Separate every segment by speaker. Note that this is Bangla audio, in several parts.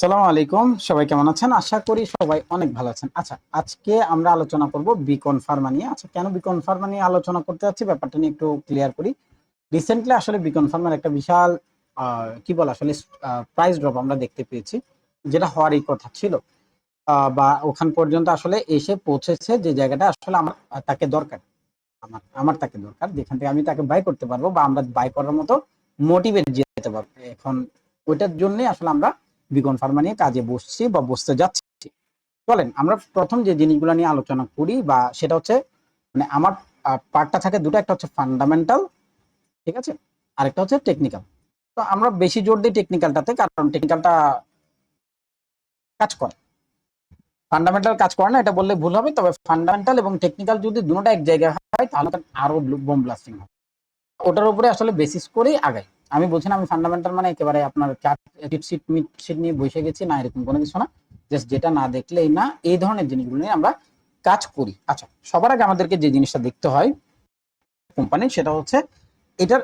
Speaker 1: সালাম আলাইকুম। সবাই কেমন আছেন? আশা করি সবাই অনেক ভালো আছেন। আচ্ছা আজকে আমরা আলোচনা করব বিকন ফার্মা নিয়ে। আচ্ছা কেন বিকন ফার্মা নিয়ে আলোচনা করতে যাচ্ছি? ব্যাপারটা নিয়ে একটু ক্লিয়ার করি। রিসেন্টলি আসলে বিকন ফার্মার একটা বিশাল কি বলে আসলে প্রাইস ড্রপ আমরা দেখতে পেয়েছি, যেটা হওয়ারই কথা ছিল। বা ওখান পর্যন্ত আসলে এসে পৌঁছেছে যে জায়গাটা আসলে আমার, তাকে দরকার। আমার আমার তাকে দরকার। যেখান থেকে আমি তাকে বাই করতে পারব বা আমরা বাই করার মতো মোটিভেট যেতে পারব। এখন ওইটার জন্যই আসলে আমরা বিকন ফার্মা নিয়ে কাজে বসছি বা বসতে যাচ্ছি। চলেন, আমরা প্রথম যে জিনিসগুলো নিয়ে আলোচনা করি বা সেটা হচ্ছে মানে আমার পার্টটা থাকে দুটো, একটা হচ্ছে ফান্ডামেন্টাল ঠিক আছে? আরেকটা হচ্ছে টেকনিক্যাল তো আমরা বেশি জোর দিই টেকনিক্যালটাতে কারণ টেকনিক্যালটা কাজ করে। ফান্ডামেন্টাল কাজ করে না, এটা বললে ভুল হবে, তবে ফান্ডামেন্টাল এবং টেকনিক্যাল যদি দুটোটা এক জায়গায় হয়, তাহলে আরও বোম ব্লাস্টিং হবে। ওটার উপরে আসলে বেসিস করেই আগাই। আমি বলছি না, আমি ফান্ডামেন্টাল মানে একেবারে আপনার চার্ট সিট মিট সিট নিয়ে বসে গেছি, না এরকম কোনো কিছু না। জাস্ট যেটা না দেখলেই না, এই ধরনের জিনিসগুলো নিয়ে আমরা কাজ করি। আচ্ছা সবার আগে আমাদেরকে যে জিনিসটা দেখতে হয় কোম্পানি সেটা হচ্ছে এটার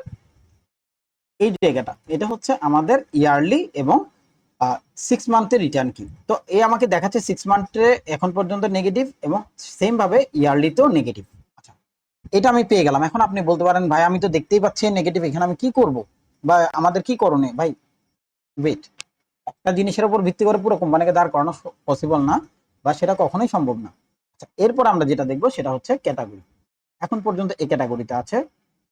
Speaker 1: এই জায়গাটা। এটা হচ্ছে আমাদের ইয়ারলি এবং সিক্স মান্থের রিটার্ন কি। তো এই আমাকে দেখাচ্ছে সিক্স মান্থে এখন পর্যন্ত নেগেটিভ এবং সেম ভাবে ইয়ারলিতেও নেগেটিভ আচ্ছা এটা আমি পেয়ে গেলাম। এখন আপনি বলতে পারেন, ভাই, আমি তো দেখতেই পাচ্ছি নেগেটিভ এখানে আমি কি করব? বা আমাদের কি করণীয়? ভাই ওয়েট একটা জিনিসের উপর ভিত্তি করে পুরো কোম্পানিকে দাঁড় করানো পসিবল না বা সেটা কখনোই সম্ভব না। আচ্ছা এরপর আমরা যেটা দেখব সেটা হচ্ছে ক্যাটাগরি এখন পর্যন্ত এই ক্যাটাগরিতে আছে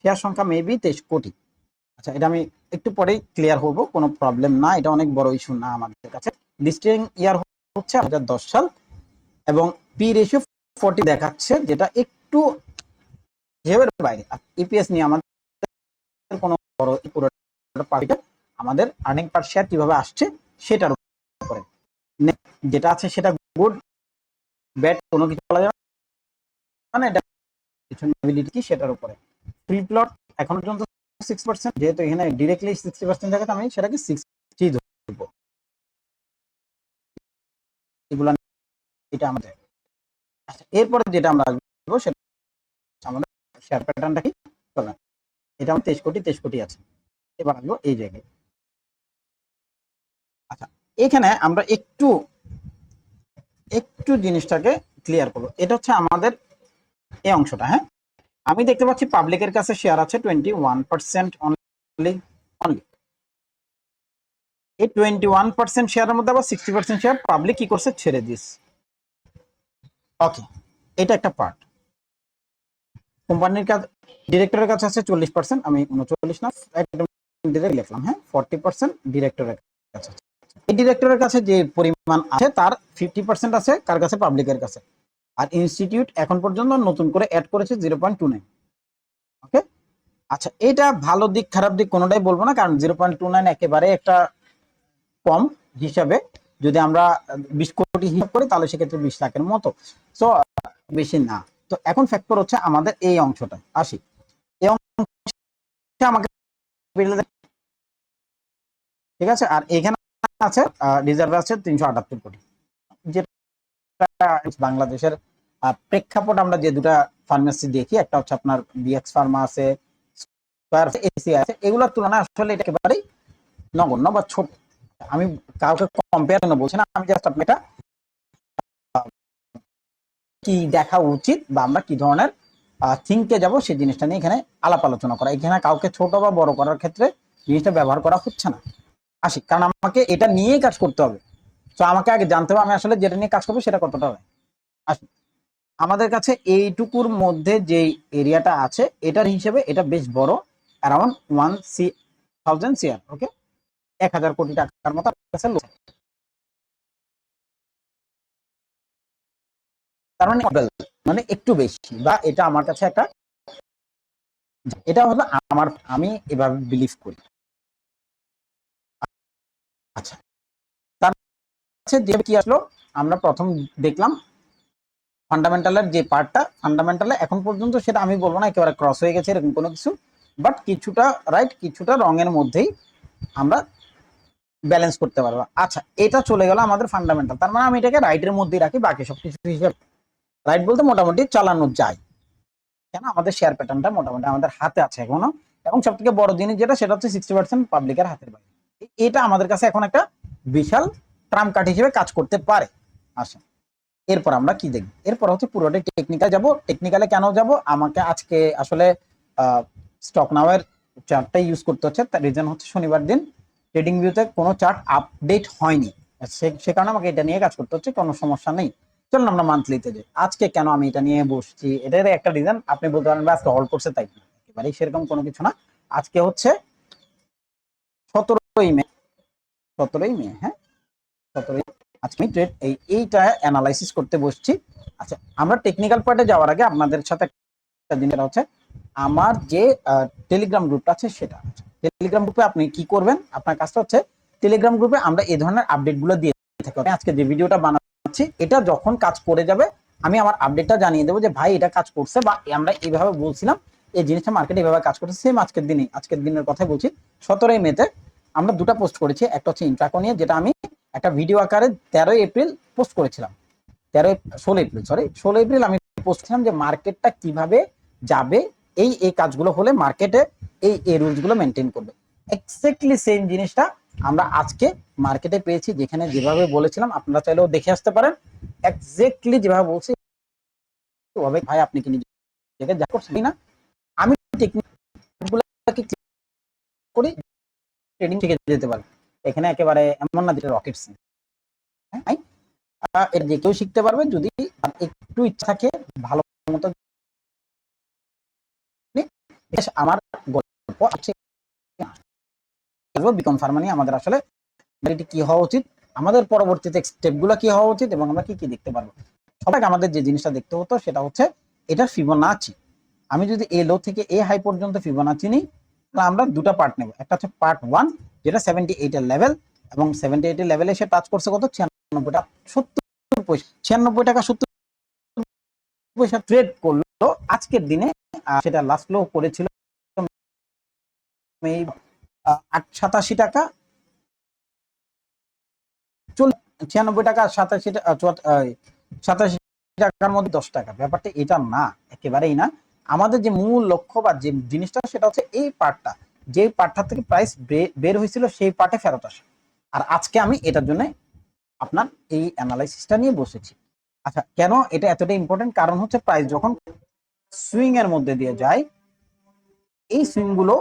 Speaker 1: শেয়ার সংখ্যা মেবি তেইশ কোটি। আচ্ছা এটা আমি একটু পরেই ক্লিয়ার হব কোনো প্রবলেম না, এটা অনেক বড় ইস্যু না আমাদের কাছে। লিস্টিং ইয়ার হচ্ছে হাজার দশ সাল এবং পি রেশিও ফোর্টি দেখাচ্ছে, যেটা একটু হিসেবের বাইরে। ইপিএস নিয়ে আমাদের কোনো বড় পুরো আমাদের আর্নিং পার শেয়ার কীভাবে আসছে সেটার উপরে যেটা আছে সেটা গুড ব্যাড কোনো কিছু বলা যাবে মানে কি সেটার উপরে। ফ্রি প্লট এখন পর্যন্ত সিক্স পার্সেন্ট যেহেতু এখানে ডিরেক্টলি সিক্সটি পার্সেন্ট থাকে আমি সেটাকে সিক্সটি ধরবো। এগুলা এটা আমাদের। আচ্ছা এরপরে যেটা আমরা আসব সেটা আমাদের শেয়ার প্যাটার্নটা কি? এটা আমার তেইশ কোটি তেইশ কোটি আছে। এবার আসব এই জায়গায়। আচ্ছা এখানে আমরা একটু একটু জিনিসটাকে ক্লিয়ার করব। এটা হচ্ছে আমাদের এই অংশটা হ্যাঁ? আমি দেখতে পাচ্ছি পাবলিকের কাছে শেয়ার আছে twenty one percent only only এই টোয়েন্টি ওয়ান পার্সেন্ট শেয়ারের মধ্যে আবার সিক্সটি পার্সেন্ট শেয়ার পাবলিক কি করছে, ছেড়ে দিস ওকে এটা একটা পার্ট কোম্পানির কাছে ডিরেক্টরের কাছে আছে চল্লিশ পার্সেন্ট আমি উনচল্লিশ না ডিরেক্ট লিখলাম হ্যাঁ ফর্টি পার্সেন্ট ডিরেক্টরের কাছে আছে। এই ডিরেক্টরের কাছে যে পরিমাণ আছে, তার ফিফটি পার্সেন্ট আছে কার কাছে? পাবলিকের কাছে। আর ইনস্টিটিউট এখন পর্যন্ত নতুন করে অ্যাড করেছে zero point two nine okay আচ্ছা এটা ভালো দিক, খারাপ দিক কোনোটাই বলব না, কারণ জিরো পয়েন্ট টু নাইন একেবারে একটা কম হিসাবে, যদি আমরা বিশ কোটি হিসাব করি, তাহলে সেক্ষেত্রে বিশ লাখের মতো। সো বেশি না। তো এখন ফ্যাক্টর হচ্ছে আমাদের এই অংশটা আসি। এই অংশটা আমাকে ঠিক আছে? আর এখানে আছে রিজার্ভ আছে তিনশো আটাত্তর কোটি। যেটা বাংলাদেশের প্রেক্ষাপট আমরা যে দুটা ফার্মেসি দেখি একটা হচ্ছে আপনার বিএক্স ফার্মা আছে আছে এগুলোর তুলনায় আসলে এটা একেবারেই নগণ্য বা ছোট। আমি কাউকে কম্পেয়ার বলছি না আমি জাস্ট আপনাকে এটা, কি দেখা উচিত বা আমরা কি ধরনের থিঙ্কে যাব সেই জিনিসটা নিয়ে এখানে আলাপ আলোচনা করা। এখানে কাউকে ছোট বা বড় করার ক্ষেত্রে জিনিসটা ব্যবহার করা হচ্ছে না। আসি, কারণ আমাকে এটা নিয়েই কাজ করতে হবে। তো আমাকে আগে জানতে হবে আমি আসলে যেটা নিয়ে কাজ করব সেটা কতটা হবে আসি, আমাদের কাছে এইটুকুর মধ্যে যে এরিয়াটা আছে, এটার হিসেবে এটা বেশ বড় অ্যারাউন্ড ওয়ান সি থাউজেন্ড সিয়ার ওকে এক হাজার কোটি টাকার মতো কাছে তার মানে মানে একটু বেশি বা এটা আমার কাছে একটা এটা হলো আমার, আমি এভাবে বিলিভ করি। আচ্ছা তার কি আসলো, আমরা প্রথম দেখলাম ফান্ডামেন্টালের যে পার্টটা ফান্ডামেন্টালে এখন পর্যন্ত সেটা আমি বলব না, একেবারে ক্রস হয়ে গেছে এরকম কোনো কিছু বাট কিছুটা রাইট কিছুটা রঙের মধ্যেই আমরা ব্যালেন্স করতে পারব। আচ্ছা এটা চলে গেল আমাদের ফান্ডামেন্টাল তার মানে আমি এটাকে রাইটের মধ্যেই রাখি, বাকি সব কিছু হিসাবে রাইট বলতে মোটামুটি চালানো যায়। কেন? আমাদের শেয়ার প্যাটার্নটা মোটামুটি আমাদের হাতে আছে এখনও। এবং সব থেকে বড় জিনিস যেটা, সেটা হচ্ছে সিক্সটি পার্সেন্ট পাবলিকের হাতের বাইরে এটা আমাদের কাছে এখন একটা বিশাল ট্রাম কার্ড হিসেবে কাজ করতে পারে। আসেন। এরপর আমরা কি দেখব? এরপর হচ্ছে পুরোটাই টেকনিক্যাল যাব। টেকনিক্যালে কেন যাব? আমাকে আজকে আসলে স্টক নাওয়ের চার্টটা ইউজ করতে হচ্ছে। তার রিজন হচ্ছে শনিবার দিন ট্রেডিং ভিউতে কোনো চার্ট আপডেট হয়নি। সে কারণে আমাকে এটা নিয়ে কাজ করতে হচ্ছে। কোনো সমস্যা নেই। চলুন আমরা মান্থলিতে যাই। আজকে কেন আমি এটা নিয়ে বসছি? এটার একটা রিজন আপনি বলতে পারেন আজকে হল্ড করছে তাই না? একেবারেই সেরকম কোনো কিছু না। আজকে হচ্ছে সতেরোই মে। সতেরোই মে হ্যাঁ? সতেরোই এইটা অ্যানালাইসিস করতে বসছি। আচ্ছা আমরা টেকনিক্যাল পার্টে যাওয়ার আগে আপনাদের সাথে একটা জিনিস হচ্ছে, আমার যে টেলিগ্রাম গ্রুপটা আছে সেটা। টেলিগ্রাম গ্রুপে আপনি কি করবেন? আপনার কাজটা হচ্ছে টেলিগ্রাম গ্রুপে আমরা এই ধরনের আপডেটগুলো দিয়ে থাকি। আজকে যে ভিডিওটা বানাচ্ছি এটা যখন কাজ করে যাবে, আমি আমার আপডেটটা জানিয়ে দেবো যে, ভাই, এটা কাজ করছে বা আমরা এইভাবে বলছিলাম, এই জিনিসটা মার্কেটে এইভাবে কাজ করছে সেম আজকের দিনই, আজকের দিনের কথাই বলছি। সতেরোই মেতে আমরা দুটো পোস্ট করেছি, একটা হচ্ছে ইন্ট্রাকো নিয়ে, যেটা আমি একটা ভিডিও আকারে তেরোই এপ্রিল পোস্ট করেছিলাম। তেরো ষোলো এপ্রিল সরি ষোলো এপ্রিল আমি পোস্ট করেছিলাম যে মার্কেটটা কীভাবে যাবে, এই এই কাজগুলো হলে মার্কেটে এই এই রুলসগুলো মেনটেন করবে। এক্স্যাক্টলি সেম জিনিসটা আমরা আজকে মার্কেটে পেয়েছি যেখানে যেভাবে বলেছিলাম আপনারা চাইলেও দেখে আসতে পারেন। এক্স্যাক্টলি যেভাবে বলছি ওভাবে ভাই আপনি কি নিজেকে যা করছেন না? আমি টেকনিক করি ট্রেডিং শিখে যেতে পারি। এখানে একেবারে এমন না যেটা রকেট হ্যাঁ আহ, এটা যে কেউ শিখতে পারবে যদি একটু ইচ্ছা থাকে ভালো মতো আমার গল্প আছে। বিকম ফার্মানি আমাদের আসলে এটি কি হওয়া উচিত, আমাদের পরবর্তীতে স্টেপগুলো কি হওয়া উচিত এবং আমরা কি কি দেখতে পারব। সবাইকে আমাদের যে জিনিসটা দেখতে হতো সেটা হচ্ছে এটা ফিবোনাচি আমি যদি এ লো থেকে এ হাই পর্যন্ত ফিবোনাচি নিই, তাহলে আমরা দুটো পার্ট নেব। একটা হচ্ছে পার্ট ওয়ান যেটা সেভেন্টি এইটের লেভেল এবং সেভেন্টি এইটের লেভেলে সে টাচ করছে কত? ছিয়ানব্বই টাকা সত্তর পয়সা। ছিয়ানব্বই টাকা সত্তর পয়সা ট্রেড করল। আজকের দিনে সেটা লাস্ট লো করেছিল সাতাশি টাকা। ছিয়ানব্বই টাকা, সাতাশি সাতাশি টাকার মধ্যে দশ টাকা। ব্যাপারটা এটা না, একেবারেই না। আমাদের যে মূল লক্ষ্য বা যে জিনিসটা, সেটা হচ্ছে এই পার্টটা যে পার্টটা থেকে প্রাইস বের হয়েছিল, সেই পার্টে ফেরত আসে। আর আজকে আমি এটার জন্য আপনার এই অ্যানালাইসিসটা নিয়ে বসেছি। আচ্ছা কেন এটা এতটা ইম্পর্টেন্ট কারণ হচ্ছে প্রাইস যখন সুইং এর মধ্যে দিয়ে যায়, এই সুইংগুলো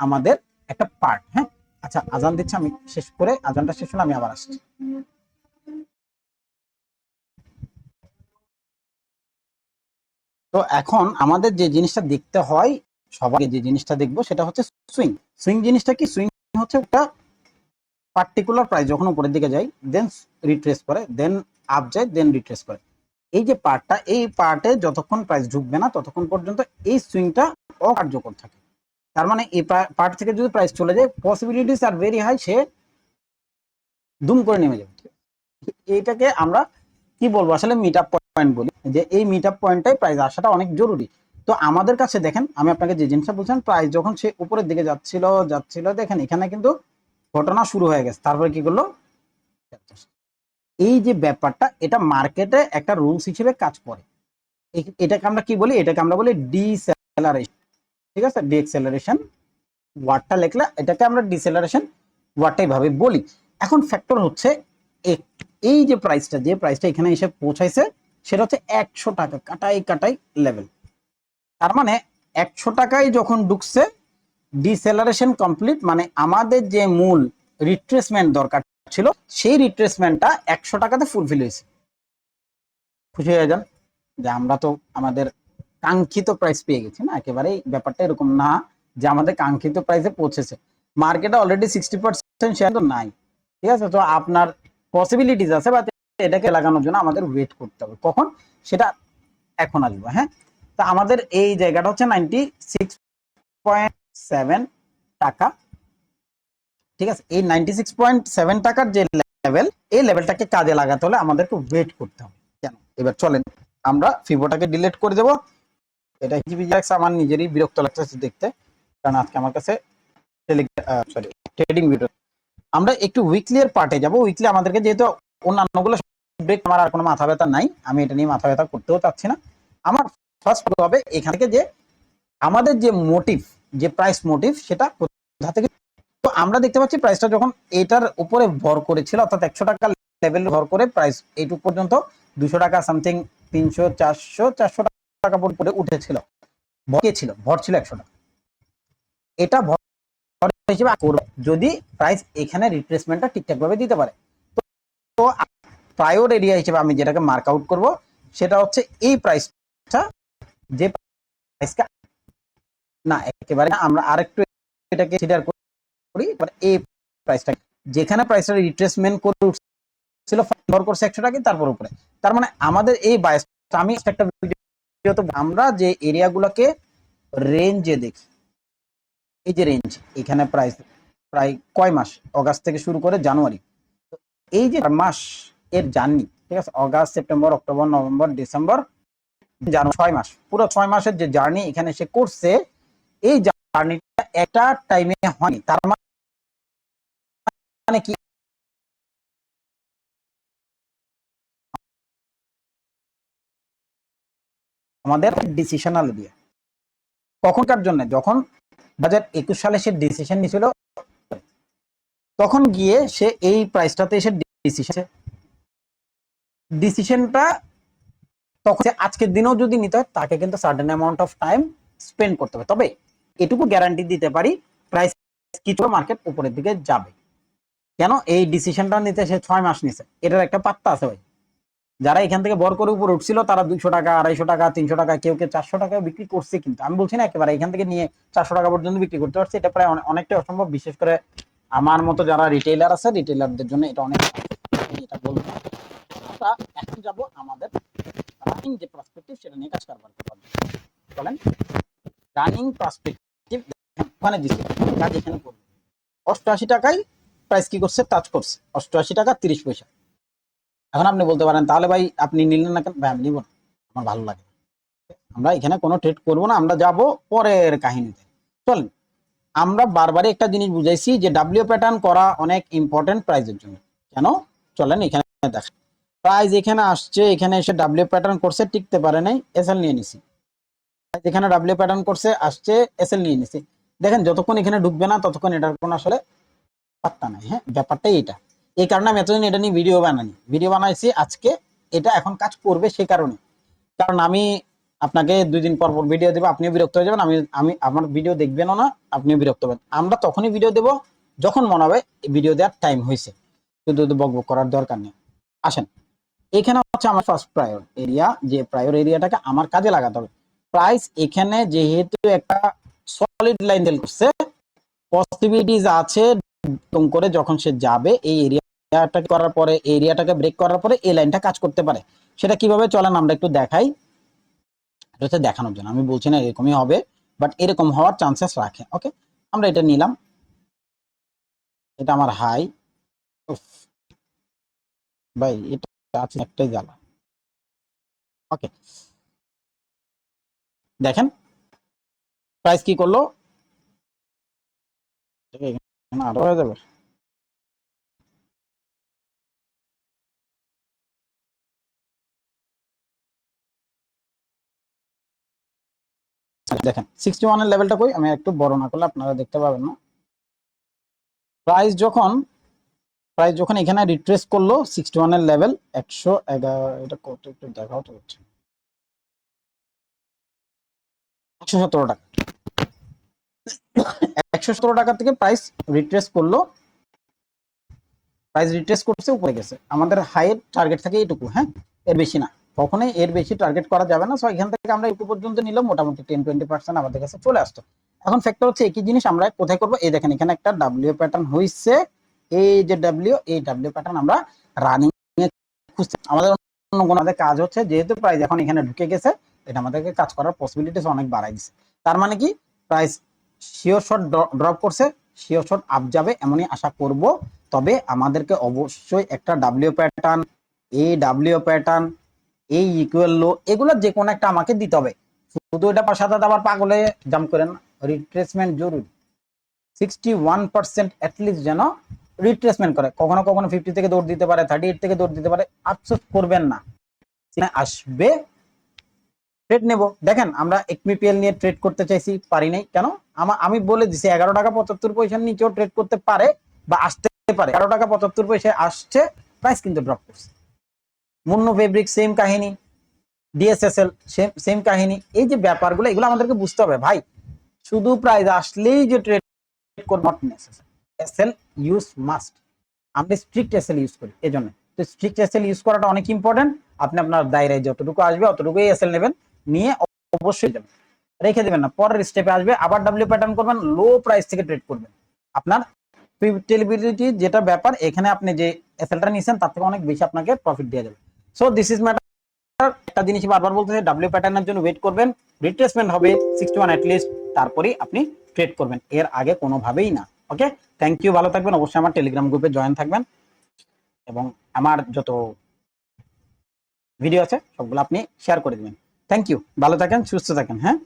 Speaker 1: আমাদের একটা পার্ট হ্যাঁ? আচ্ছা আজান দিচ্ছে আমি, শেষ করে আজানটা শেষ হলে আমি আবার আসছি। তো এখন আমাদের যে জিনিসটা দেখতে হয়, সবাই যে জিনিসটা দেখব সেটা হচ্ছে সুইং সুইং জিনিসটা কি? সুইং হচ্ছে একটা পার্টিকুলার প্রাইস যখন উপরের দিকে যায় দেন রিট্রেস করে দেন আপ যায় দেন রিট্রেস করে। এই যে পার্টটা এই পার্টে যতক্ষণ প্রাইস ঢুকবে না, ততক্ষণ পর্যন্ত এই সুইংটা অকার্যকর থাকে। তার মানে এই পার্ট থেকে যদি প্রাইস চলে যায় পসিবিলিটিস আর ভেরি হাই সে দুম করে নেমে যাবে। এইটাকে আমরা কি বলব? আসলে মিট আপ পয়েন্ট বলি যে এই মিট আপ পয়েন্টটাই প্রাইস আসাটা অনেক জরুরি। তো আমাদের কাছে দেখেন, আমি আপনাকে যে জিনিসটা বলছিলাম প্রাইস যখন সে উপরের দিকে যাচ্ছিল যাচ্ছিল, দেখেন এখানে কিন্তু ঘটনা শুরু হয়ে গেছে। তারপরে কি করল? এই যে ব্যাপারটা, এটা মার্কেটে একটা রুলস হিসেবে কাজ করে। এটাকে আমরা কি বলি? এটাকে আমরা বলি ডিসেলারেশন ঠিক আছে? ডিএক্সেলারেশন ওয়ার্ডটা লিখলে এটাকে আমরা ডিসেলারেশন ওয়ার্ডটাই ভাবে বলি। এখন ফ্যাক্টর হচ্ছে এই যে প্রাইসটা যে প্রাইসটা এখানে এসে পৌঁছাইছে, সেটা হচ্ছে একশো টাকা, কাটাই কাটাই লেভেল তার মানে একশো টাকায় যখন ঢুকছে ডিসেলারেশন কমপ্লিট মানে আমাদের যে মূল রিট্রেসমেন্ট দরকার ছিল, সেই রিট্রেসমেন্টটা একশো টাকাতে ফুলফিল হয়েছে। খুশি হয়ে যান যে আমরা তো আমাদের কাঙ্ক্ষিত প্রাইস পেয়ে গেছি, না? একেবারেই ব্যাপারটা এরকম না যে আমাদের কাঙ্ক্ষিত প্রাইসে পৌঁছেছে। মার্কেটে অলরেডি সিক্সটি পার্সেন্ট শেয়ার তো নাই। ঠিক আছে? তো আপনার পসিবিলিটিস আছে বা এটাকে লাগানোর জন্য আমাদের ওয়েট করতে হবে। কখন? সেটা এখন আসব হ্যাঁ? তা আমাদের এই জায়গাটা হচ্ছে নাইনটি সিক্স পয়েন্ট সেভেন টাকা। ঠিক আছে? এই নাইনটি সিক্স পয়েন্ট সেভেন টাকার যে লেভেল এই লেভেলটাকে কাজে লাগাতে হলে আমাদেরকে ওয়েট করতে হবে। কেন? এবার চলেন, আমরা ফিবোটাকে ডিলিট করে দেবো। এটা হিজিবি লাগছে আমার নিজেরই বিরক্ত লাগতেছে দেখতে। কারণ আজকে আমার কাছে সরি ট্রেডিং ভিডিও আমরা একটু উইকলি এর পার্টে যাব। উইকলি আমাদেরকে যেহেতু অন্যান্যগুলো ব্রেক আমার আর কোনো মাথা ব্যথা নাই। আমি এটা নিয়ে মাথা ব্যথা করতেও চাচ্ছি না। আমার ফার্স্ট হবে এখান থেকে যে, আমাদের যে মোটিভ যে প্রাইস মোটিভ সেটা কোথা থেকে তো আমরা দেখতে পাচ্ছি প্রাইসটা যখন এটার উপরে ভর করেছিল, অর্থাৎ একশো টাকা লেভেল ভর করে প্রাইস এইটুক পর্যন্ত, দুশো টাকা সামথিং তিনশো, চারশো চারশো টাকা পরে উঠেছিল। ভর কে ছিল? ভর ছিল একশো টাকা। এটা ভর হিসেবে যদি প্রাইস এখানে রিট্রেসমেন্টটা ঠিকঠাক ভাবে দিতে পারে। তো- প্রায়োর এরিয়া হিসেবে আমি যেটাকে মার্ক আউট করব, সেটা হচ্ছে এই প্রাইসটা যে প্রাইসটা না, একেবারে আমরা আরেকটু এটাকে কনসিডার করি এই প্রাইসটা যেখানে প্রাইসটা রিট্রেসমেন্ট করে উঠছিল, ভর করছে একশো টাকা, তারপর উপরে। তার মানে আমাদের এই বায়াসটা আমি একটা ভিডিও তো আমরা যে এরিয়াগুলোকে রেঞ্জে দেখি, এই যে রেঞ্জ এখানে প্রাইস প্রায় কয় মাস? অগাস্ট থেকে শুরু করে জানুয়ারি এই যে মাস এর জার্নি ঠিক আছে? August September October November December January ছয় মাস। পুরো ছয় মাসের যে জার্নি এখানে সে করছে, এই জার্নিটা একটা টাইমে হয়নি। তার মানে কি আমাদের ডিসিশনাল দিয়ে। কখনকার জন্য, যখন দু হাজার একুশ সালে সে ডিসিশন নিয়েছিল, তখন গিয়ে সে এই প্রাইসটাতে এসে ডিসিশন ডিসিশনটা তখন সে আজকের দিনেও যদি নিতে হয়, তাকে কিন্তু certain amount of time spend করতে হবে। তবে এটুকু গ্যারান্টি দিতে পারি প্রাইস কিছু মার্কেট উপরের দিকে যাবে। কেন? এই ডিসিশনটা নিতে সে ছয় মাস নিছে এটার একটা পাত্তা আছে ভাই। যারা এখান থেকে বর করে উপরে উঠছিল, তারা দুইশো টাকা, আড়াইশো টাকা, তিনশো টাকা, কেউ কেউ চারশো টাকা বিক্রি করছে কিন্তু। আমি বলছি না একেবারে, এখান থেকে নিয়ে চারশো টাকা পর্যন্ত বিক্রি করতে পারছে। এটা প্রায় অনে- অনেকটাই অসম্ভব, বিশেষ করে আমার মতো যারা রিটেইলার আছে রিটেইলারদের জন্য এটা অনেক এটা বলব এখন আমাদের রানিং যে পার্সপেক্টিভ সেটা নিয়ে কাজ বলেন রানিং পার্সপেক্টিভ ওখানে দিচ্ছে কাজ এখানে করবে। অষ্টআশি টাকায় প্রাইস কি করছে? টাচ করছে। অষ্টআশি টাকা তিরিশ পয়সা। এখন আপনি বলতে পারেন, তাহলে ভাই আপনি নিলেন না কেন? ভাই আমি নিব না আমার ভালো লাগে আমরা এখানে কোনো ট্রেড করব না, আমরা যাব পরের কাহিনীতে। চলেন, আমরা বারবারই একটা জিনিস বুঝাইছি যে ডাব্লিউ প্যাটার্ন করা অনেক ইম্পর্টেন্ট প্রাইজের জন্য। কেন? চলেন এখানে দেখেন। প্রাইজ এখানে আসছে, এখানে এসে ডাব্লিউ প্যাটার্ন করছে, টিকতে পারে নাই এসএল নিয়ে নিছি। এখানে ডাব্লিউ প্যাটার্ন করছে, আসছে এসএল নিয়ে নিছি। দেখেন, যতক্ষণ এখানে ঢুকবে না, ততক্ষণ এটার কোনো আসলে পাত্তা নাই হ্যাঁ? ব্যাপারটাই এটা এই কারণে আমি এতদিন এটা নিয়ে ভিডিও বানানি ভিডিও বানাইছি, আজকে এটা এখন কাজ করবে সে কারণে। কারণ আমি আপনাকে দুই দিন পর পর ভিডিও দেবো, আপনিও বিরক্ত হয়ে যাবেন, আমি আমি আমার ভিডিও দেখবেনও না, আপনিও বিরক্ত হবেন। আমরা তখনই ভিডিও দেব, যখন মনে হবে ভিডিও দেওয়ার টাইম হয়েছে শুধু বকবক করার দরকার নেই। আসেন, এখানে হচ্ছে আমার ফার্স্ট প্রায়র এরিয়া যে প্রায়র এরিয়াটাকে আমার কাজে লাগাতে হবে। প্রাইস এখানে যেহেতু একটা সলিড লাইন করছে পসিবিলিটিস আছে করে যখন সে যাবে, এই এরিয়াটা করার পরে, এরিয়াটাকে ব্রেক করার পরে এই লাইনটা কাজ করতে পারে। সেটা কীভাবে চলেন আমরা একটু দেখাই। এটা হচ্ছে দেখানোর জন্য। আমি বলছি না এরকমই হবে বাট এরকম হওয়ার চান্সেস রাখে ওকে আমরা এটা নিলাম। এটা আমার হাই ভাই, এটা আছে একটাই জ্বালা। ওকে দেখেন। প্রাইস কি করল? আরও হয়ে যাবে। দেখেন সিক্সটি ওয়ানের লেভেলটা কই? আমি একটু বড় না করলে আপনারা দেখতে পাবেন না। প্রাইস যখন প্রাইস যখন এখানে রিট্রেস করল সিক্সটি ওয়ানের লেভেল একশো এগারো, এটা কত একটু দেখাও তো হচ্ছে। একশো সতেরো টাকা। একশো সতেরো টাকা থেকে প্রাইস রিট্রেস করল। প্রাইস রিট্রেস করছে, উপরে গেছে। আমাদের হাইয়ের টার্গেট থাকে এইটুকু হ্যাঁ? এর বেশি না। কখনোই এর বেশি টার্গেট করা যাবে না। সো এখান থেকে আমরা একটু পর্যন্ত নিলাম। মোটামুটি টেন টোয়েন্টি পার্সেন্ট আমাদের কাছে চলে আসতো। এখন ফ্যাক্টর হচ্ছে একই জিনিস আমরা কোথায় করব? এই দেখেন, এখানে একটা ডাব্লিউ প্যাটার্ন হয়েছে এই যে ডাব্লিউ এই ডাব্লিউ প্যাটার্ন আমরা রানিং খুঁজতে আমাদের অন্য কোনো কাজ হচ্ছে, যেহেতু প্রাইস এখন এখানে ঢুকে গেছে, এটা আমাদেরকে কাজ করার পসিবিলিটিস অনেক বাড়াই দিচ্ছে তার মানে কি? প্রাইস শিওর শট ড্রপ করছে শিওর শট আপ যাবে, এমনই আশা করব। তবে আমাদেরকে অবশ্যই একটা ডাব্লিউ প্যাটার্ন এই ডাব্লিউ প্যাটার্ন এই ইকুয়াল লো এগুলো যে কোনো একটা আমাকে দিতে হবে। শুধু এটা সাথে আবার পাগলে জাম্প করেন রিট্রেসমেন্ট জরুরি। Sixty one percent at least যেন রিট্রেসমেন্ট করে। কখনো কখনো ফিফটি থেকে দৌড় দিতে পারে থার্টি এইট থেকে দৌড় দিতে পারে, আফসোস করবেন না। আসবে ট্রেড নেব। দেখেন, আমরা একমিপিএল নিয়ে ট্রেড করতে চাইছি, পারি নাই। কেন? আমা বলে দিছি, এগারো টাকা পঁচাত্তর পয়সার নিচেও ট্রেড করতে পারে বা আসতে পারে। এগারো টাকা পঁচাত্তর পয়সায় আসছে প্রাইস কিন্তু ড্রপ করছে। মুন্ন ফেব্রিক সেম কাহিনী। ডিএসএসএল সেম কাহিনী। এই যে ব্যাপারগুলো, এগুলো আমাদেরকে বুঝতে হবে। ভাই, শুধু প্রাইস আসলেই যে trade necessary SL use must আমরা স্ট্রিক্ট এসএল ইউজ করি তো স্ট্রিক্ট এসএল ইউজ করাটা অনেক ইম্পর্টেন্ট আপনি আপনার দায়রায় যতটুকু আসবে, অতটুকুই এসএল নেবেন। নিয়ে অবশ্যই যাবেন। রেখে দেবেন না। পরের স্টেপে আসবে, আবার ডাব্লিউ প্যাটার্ন করবেন লো প্রাইস থেকে ট্রেড করবেন। আপনার যেটা ব্যাপার, এখানে আপনি যে এসএলটা নিয়েছেন তার থেকে অনেক বেশি আপনাকে প্রফিট দেওয়া যাবে। সো দিস ইজ ম্যাটার একটা জিনিস বারবার বলতেছে ডাব্লিউ প্যাটার্নের জন্য ওয়েট করবেন রিট্রেসমেন্ট হবে সিক্সটি ওয়ান অ্যাটলিস্ট তারপরেই আপনি ট্রেড করবেন। এর আগে কোনোভাবেই না ওকে থ্যাংক ইউ ভালো থাকবেন, অবশ্যই আমার টেলিগ্রাম গ্রুপে জয়েন থাকবেন। এবং আমার যত ভিডিও আছে, সবগুলো আপনি শেয়ার করে দেবেন। থ্যাংক ইউ ভালো থাকেন, সুস্থ থাকেন হ্যাঁ?